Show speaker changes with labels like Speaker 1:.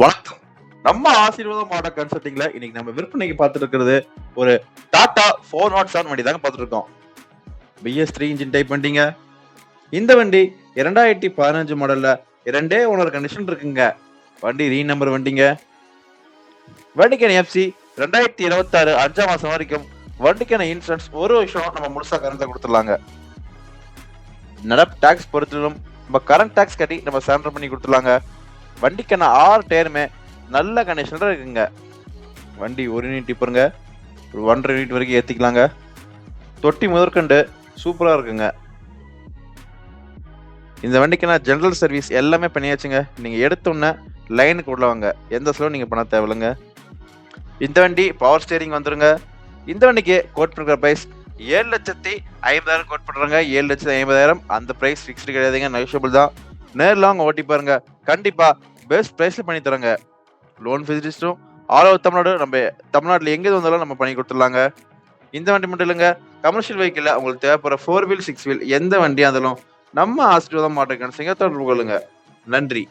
Speaker 1: வணக்கம். நம்ம ஆசீர்வாதம் ஆட்டோ கன்சல்டிங்ல இன்னைக்கு நம்ம விற்பனைக்கு பார்த்துட்டு இருக்கிறது ஒரு டாடா ஃபோர் நாட் செவன் வண்டி தாங்க பார்த்துட்டு இருக்கோம் பிஎஸ் த்ரீ இன்ஜின் டைப் வண்டிங்க. இந்த வண்டி இரண்டாயிரத்தி பதினஞ்சு மாடல்ல இரண்டே ஓனர் கண்டிஷன் இருக்குங்க. வண்டி ரீ நம்பர் வண்டிங்க வண்டிக்கான எஃப்சி ரெண்டாயிரத்தி இருபத்தாறு அஞ்சாம் மாசம் வரைக்கும் வண்டிக்கான இன்சூரன்ஸ் ஒரு வருஷம் நம்ம முழுசா கரண்ட்ல கொடுத்துடலாங்க. நடப்பு டாக்ஸ் பொறுத்திலும் நம்ம கரண்ட் டாக்ஸ் கட்டி நம்ம சேண்டர் பண்ணி கொடுத்துடலாங்க. வண்டிக்கான ஆறு டயருமே. நல்ல கண்டிஷனில் இருக்குங்க. வண்டி ஒரு யூனிட் டிப்பருங்க ஒரு ஒன்றரை யூனிட் வரைக்கும் ஏற்றிக்கலாங்க தொட்டி முதற்கண்டு சூப்பராக இருக்குங்க. இந்த வண்டிக்கான ஜென்ரல் சர்வீஸ் எல்லாமே பண்ணியாச்சுங்க. நீங்கள் எடுத்தோன்னே லைனுக்கு உள்ளவங்க எந்த செலவும் நீங்கள் பண்ண தேவையில்லைங்க. இந்த வண்டி பவர் ஸ்டேரிங் வந்துருங்க. இந்த வண்டிக்கு கோட் பண்ணுற ப்ரைஸ் ஏழு லட்சத்தி ஐம்பதாயிரம் கோட் பண்ணுறாங்க ஏழு லட்சத்தி ஐம்பதாயிரம். அந்த ப்ரைஸ் ஃபிக்ஸ்டு கிடையாதுங்க. நெகோஷியபிள் தான். நேரில் அவங்க ஓட்டி பாருங்கள் கண்டிப்பாக பெஸ்ட் ப்ரைஸில் பண்ணி தராங்க. லோன் ஃபெசிலிட்டிஸும் ஆல் ஓவர் தமிழ்நாடு நம்ம தமிழ்நாட்டில் எங்கே வந்தாலும் நம்ம பண்ணி கொடுத்துடலாங்க. இந்த வண்டி மட்டும் இல்லைங்க கமர்ஷியல் வெஹிக்கிளில் உங்களுக்கு தேவைப்படுற ஃபோர் வீல் சிக்ஸ் வீல் எந்த வண்டியாக இருந்தாலும் நம்ம ஆசீர்வாதம் மாட்டேங்க சிங்கத்தோடு கொள்ளுங்க. நன்றி.